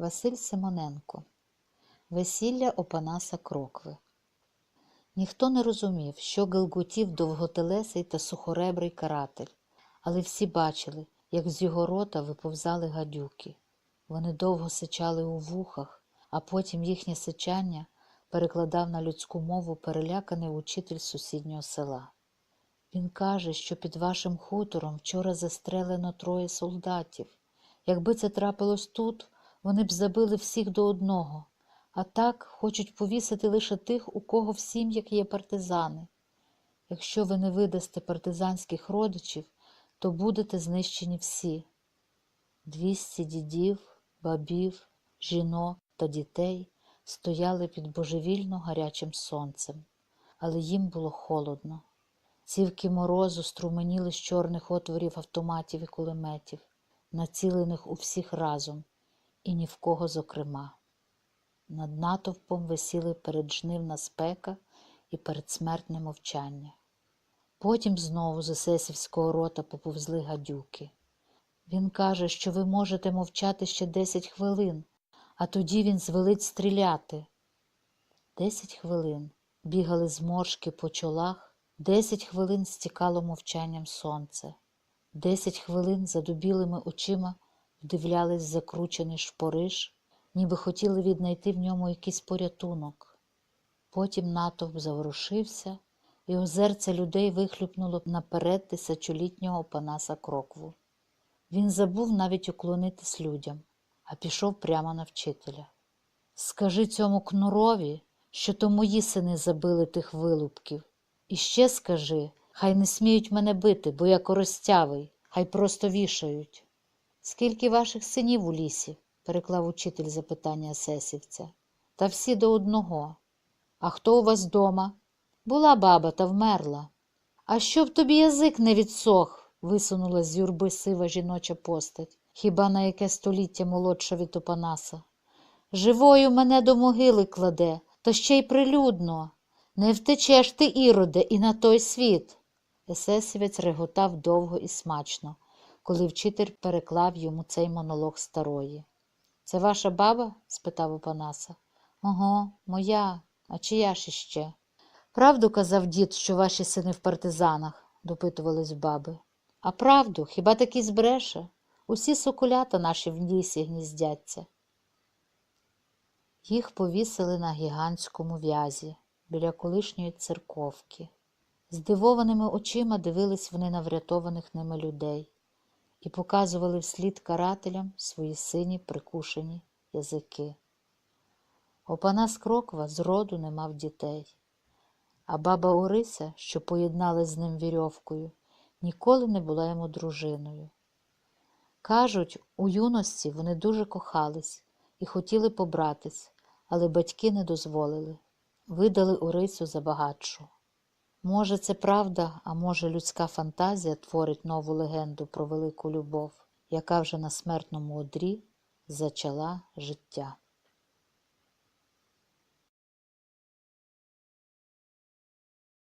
Василь Симоненко Весілля Опанаса Крокви Ніхто не розумів, що гелготів довготелесий та сухоребрий каратель, але всі бачили, як з його рота виповзали гадюки. Вони довго сичали у вухах, а потім їхнє сичання перекладав на людську мову переляканий учитель сусіднього села. Він каже, що під вашим хутором вчора застрелено троє солдатів. Якби це трапилось тут, вони б забили всіх до одного, а так хочуть повісити лише тих, у кого в сім'ях є партизани. Якщо ви не видасте партизанських родичів, то будете знищені всі. Двісті дідів, бабів, жінок та дітей стояли під божевільно гарячим сонцем, але їм було холодно. Цівки морозу струменіли з чорних отворів автоматів і кулеметів, націлених у всіх разом, і ні в кого зокрема. Над натовпом висіли переджнивна спека і передсмертне мовчання. Потім знову з есесівського рота поповзли гадюки. Він каже, що ви можете мовчати ще десять хвилин, а тоді він звелить стріляти. Десять хвилин бігали зморшки по чолах, десять хвилин стікало мовчанням сонце, десять хвилин задубілими очима вдивлялись закручений шпориш, ніби хотіли віднайти в ньому якийсь порятунок. Потім натовп заворушився, і озерце людей вихлюпнуло наперед тисячолітнього Панаса Крокву. Він забув навіть уклонитись людям, а пішов прямо на вчителя. Скажи цьому кнурові, що то мої сини забили тих вилупків. І ще скажи, хай не сміють мене бити, бо я коростявий, хай просто вішають. Скільки ваших синів у лісі? переклав учитель запитання Сесівця. Та всі до одного. А хто у вас дома? Була баба та вмерла. А щоб тобі язик не відсох, висунула з юрби сива жіноча постать, хіба на яке століття молодша від Опанаса. Живою мене до могили кладе, та ще й прилюдно. Не втечеш ти, іроде, і на той світ. Есесівець реготав довго і смачно, коли вчитель переклав йому цей монолог старої. Це ваша баба? спитав Опанаса. Ого, моя, а чия ж іще? Правду казав дід, що ваші сини в партизанах, допитувались баби. А правду, хіба таки збреше? Усі соколята наші в лісі гніздяться. Їх повісили на гігантському в'язі біля колишньої церковки. Здивованими очима дивились вони на врятованих ними людей і показували вслід карателям свої сині прикушені язики. Опанас Кроква зроду не мав дітей, а баба Орися, що поєднали з ним вірьовкою, ніколи не була йому дружиною. Кажуть, у юності вони дуже кохались і хотіли побратись, але батьки не дозволили, видали Орисю за багатшу. Може, це правда, а може, людська фантазія творить нову легенду про велику любов, яка вже на смертному одрі зачала життя.